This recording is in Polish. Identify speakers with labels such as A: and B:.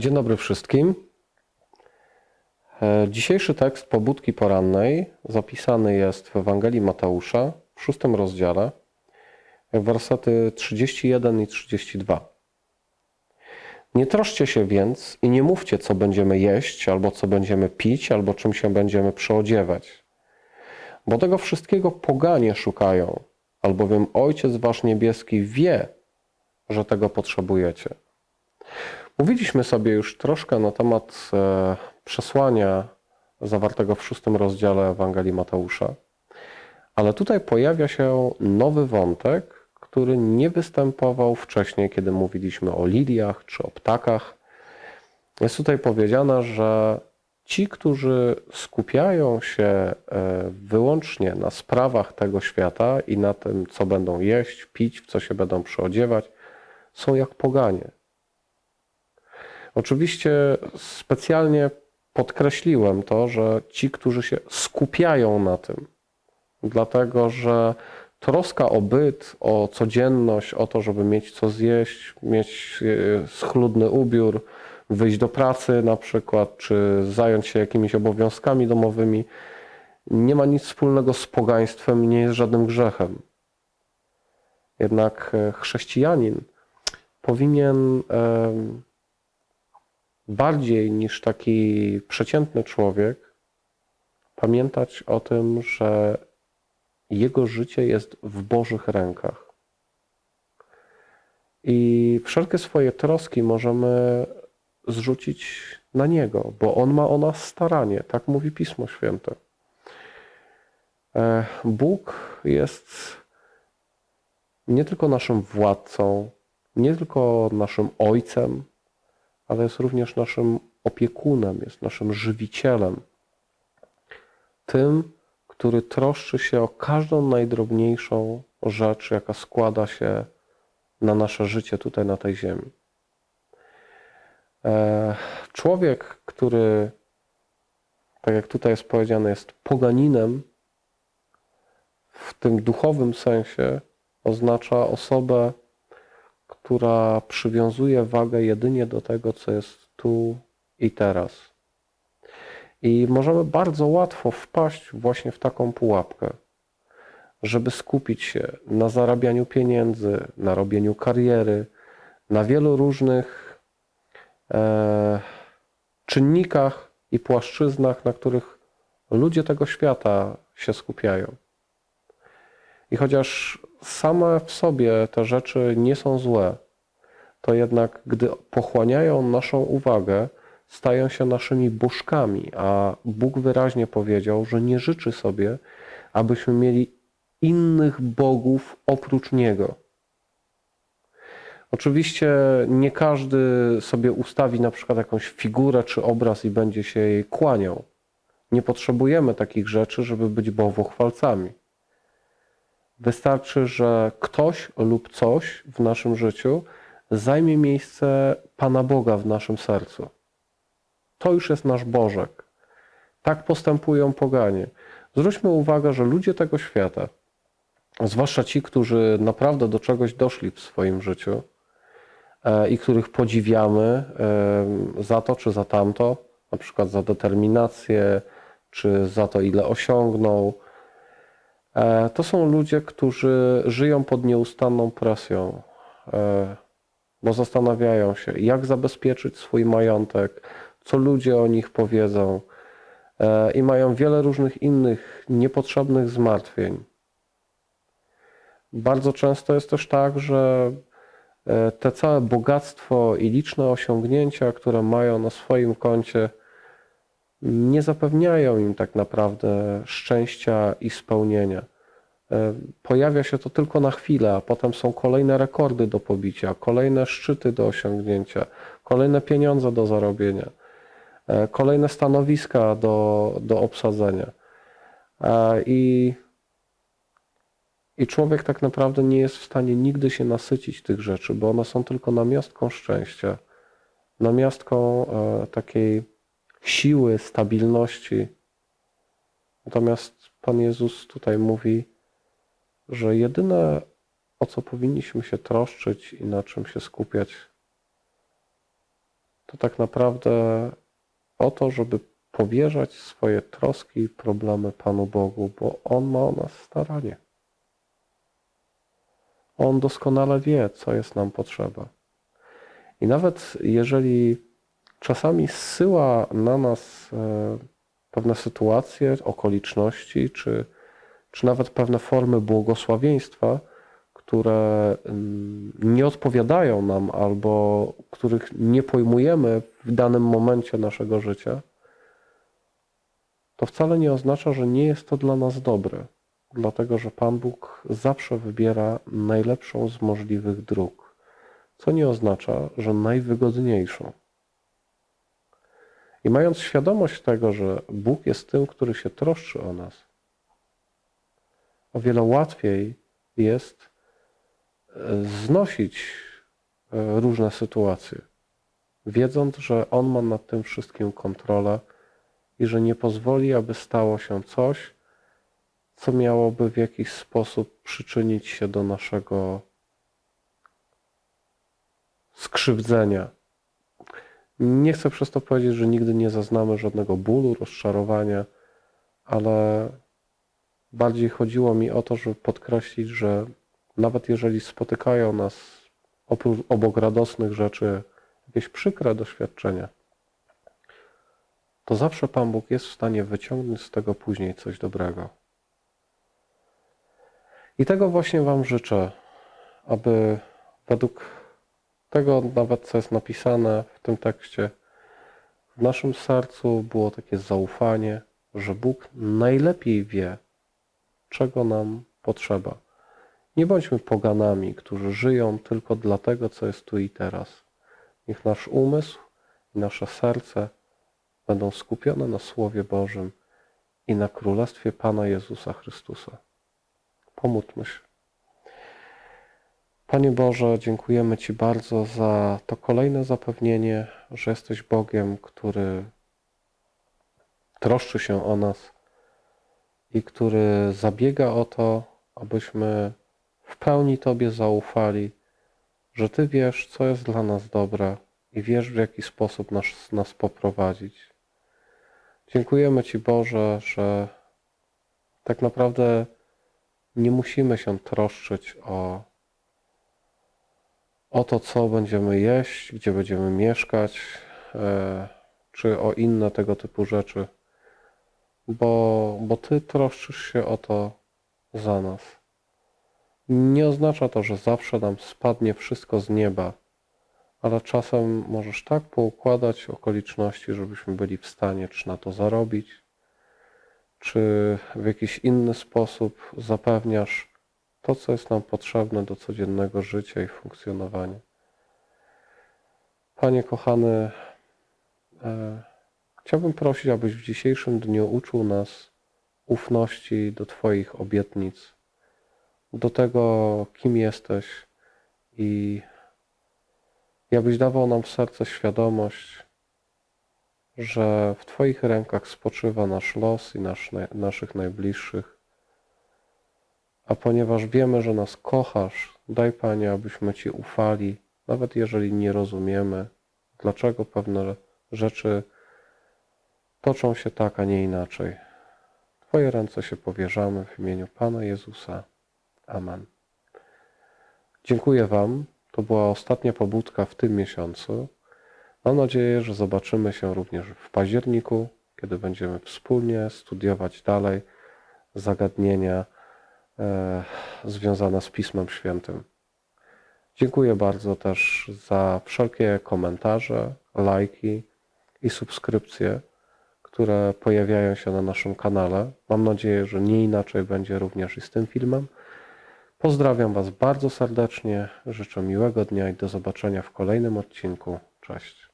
A: Dzień dobry wszystkim. E, Dzisiejszy tekst pobudki porannej zapisany jest w Ewangelii Mateusza w szóstym rozdziale, wersety 31 i 32. Nie troszcie się więc i nie mówcie, co będziemy jeść, albo co będziemy pić, albo czym się będziemy przyodziewać. Bo tego wszystkiego poganie szukają, albowiem Ojciec Wasz Niebieski wie, że tego potrzebujecie. Mówiliśmy sobie już troszkę na temat e, przesłania zawartego w szóstym rozdziale Ewangelii Mateusza, ale tutaj pojawia się nowy wątek, który nie występował wcześniej, kiedy mówiliśmy o liliach czy o ptakach. Jest tutaj powiedziane, że ci, którzy skupiają się e, wyłącznie na sprawach tego świata i na tym, co będą jeść, pić, w co się będą przyodziewać, są jak poganie. Oczywiście specjalnie podkreśliłem to, że ci, którzy się skupiają na tym, dlatego że troska o byt, o codzienność, o to, żeby mieć co zjeść, mieć e, schludny ubiór, wyjść do pracy na przykład, czy zająć się jakimiś obowiązkami domowymi, nie ma nic wspólnego z pogaństwem nie jest żadnym grzechem. Jednak e, chrześcijanin powinien bardziej niż taki przeciętny człowiek pamiętać o tym, że jego życie jest w Bożych rękach. I wszelkie swoje troski możemy zrzucić na Niego, bo On ma o nas staranie, tak mówi Pismo Święte. E, Bóg jest nie tylko naszym władcą, nie tylko naszym Ojcem, ale jest również naszym opiekunem, jest naszym żywicielem. Tym, który troszczy się o każdą najdrobniejszą rzecz, jaka składa się na nasze życie tutaj na tej ziemi. E, Człowiek, który, tak jak tutaj jest powiedziane, jest poganinem, w tym duchowym sensie oznacza osobę, która przywiązuje wagę jedynie do tego, co jest tu i teraz. I możemy bardzo łatwo wpaść właśnie w taką pułapkę, żeby skupić się na zarabianiu pieniędzy, na robieniu kariery, na wielu różnych e, czynnikach i płaszczyznach, na których ludzie tego świata się skupiają. I chociaż same w sobie te rzeczy nie są złe, to jednak gdy pochłaniają naszą uwagę, stają się naszymi bożkami, a Bóg wyraźnie powiedział, że nie życzy sobie, abyśmy mieli innych bogów oprócz Niego. Oczywiście nie każdy sobie ustawi na przykład jakąś figurę czy obraz i będzie się jej kłaniał. Nie potrzebujemy takich rzeczy, żeby być bałwochwalcami. Wystarczy, że ktoś lub coś w naszym życiu zajmie miejsce Pana Boga w naszym sercu. To już jest nasz Bożek. Tak postępują poganie. Zwróćmy uwagę, że ludzie tego świata, zwłaszcza ci, którzy naprawdę do czegoś doszli w swoim życiu e, i których podziwiamy e, za to czy za tamto, na przykład za determinację, czy za to, ile osiągnął, To są ludzie, którzy żyją pod nieustanną presją, e, bo zastanawiają się, jak zabezpieczyć swój majątek, co ludzie o nich powiedzą, e, i mają wiele różnych innych niepotrzebnych zmartwień. Bardzo często jest też tak, że te całe bogactwo i liczne osiągnięcia, które mają na swoim koncie, nie zapewniają im tak naprawdę szczęścia i spełnienia. E, Pojawia się to tylko na chwilę, a potem są kolejne rekordy do pobicia, kolejne szczyty do osiągnięcia, kolejne pieniądze do zarobienia, e, kolejne stanowiska do, do obsadzenia. E, I, I człowiek tak naprawdę nie jest w stanie nigdy się nasycić tych rzeczy, bo one są tylko namiastką szczęścia, namiastką takiej siły, stabilności. Natomiast Pan Jezus tutaj mówi, że jedyne, o co powinniśmy się troszczyć i na czym się skupiać, to tak naprawdę o to, żeby powierzać swoje troski i problemy Panu Bogu, bo On ma o nas staranie. On doskonale wie, co jest nam potrzeba. I nawet jeżeli czasami zsyła na nas e, pewne sytuacje, okoliczności, czy, czy nawet pewne formy błogosławieństwa, które mm, nie odpowiadają nam albo których nie pojmujemy w danym momencie naszego życia, to wcale nie oznacza, że nie jest to dla nas dobre, dlatego że Pan Bóg zawsze wybiera najlepszą z możliwych dróg, co nie oznacza, że najwygodniejszą. I mając świadomość tego, że Bóg jest tym, który się troszczy o nas, o wiele łatwiej jest e, znosić e, różne sytuacje, wiedząc, że On ma nad tym wszystkim kontrolę i że nie pozwoli, aby stało się coś, co miałoby w jakiś sposób przyczynić się do naszego skrzywdzenia. Nie chcę przez to powiedzieć, że nigdy nie zaznamy żadnego bólu, rozczarowania, ale bardziej chodziło mi o to, żeby podkreślić, że nawet jeżeli spotykają nas obok radosnych rzeczy jakieś przykre doświadczenia, to zawsze Pan Bóg jest w stanie wyciągnąć z tego później coś dobrego. I tego właśnie Wam życzę, aby według tego nawet, co jest napisane w tym tekście, w naszym sercu było takie zaufanie, że Bóg najlepiej wie, czego nam potrzeba. Nie bądźmy poganami, którzy żyją tylko dla tego, co jest tu i teraz. Niech nasz umysł i nasze serce będą skupione na Słowie Bożym i na Królestwie Pana Jezusa Chrystusa. Pomódlmy się. Panie Boże, dziękujemy Ci bardzo za to kolejne zapewnienie, że jesteś Bogiem, który troszczy się o nas i który zabiega o to, abyśmy w pełni Tobie zaufali, że Ty wiesz, co jest dla nas dobre i wiesz, w jaki sposób nas, nas poprowadzić. Dziękujemy Ci, Boże, że tak naprawdę nie musimy się troszczyć o, o to, co będziemy jeść, gdzie będziemy mieszkać, e, czy o inne tego typu rzeczy, bo, bo Ty troszczysz się o to za nas. Nie oznacza to, że zawsze nam spadnie wszystko z nieba, ale czasem możesz tak poukładać okoliczności, żebyśmy byli w stanie czy na to zarobić, czy w jakiś inny sposób zapewniasz to, co jest nam potrzebne do codziennego życia i funkcjonowania. Panie kochany, e, chciałbym prosić, abyś w dzisiejszym dniu uczył nas ufności do Twoich obietnic, do tego, kim jesteś i abyś dawał nam w serce świadomość, że w Twoich rękach spoczywa nasz los i nasz, naszych najbliższych. A ponieważ wiemy, że nas kochasz, daj Panie, abyśmy Ci ufali, nawet jeżeli nie rozumiemy, dlaczego pewne rzeczy toczą się tak, a nie inaczej. Twoje ręce się powierzamy w imieniu Pana Jezusa. Amen. Dziękuję Wam. To była ostatnia pobudka w tym miesiącu. Mam nadzieję, że zobaczymy się również w październiku, kiedy będziemy wspólnie studiować dalej zagadnienia e, związane z Pismem Świętym. Dziękuję bardzo też za wszelkie komentarze, lajki i subskrypcje, które pojawiają się na naszym kanale. Mam nadzieję, że nie inaczej będzie również i z tym filmem. Pozdrawiam Was bardzo serdecznie, życzę miłego dnia i do zobaczenia w kolejnym odcinku. Cześć.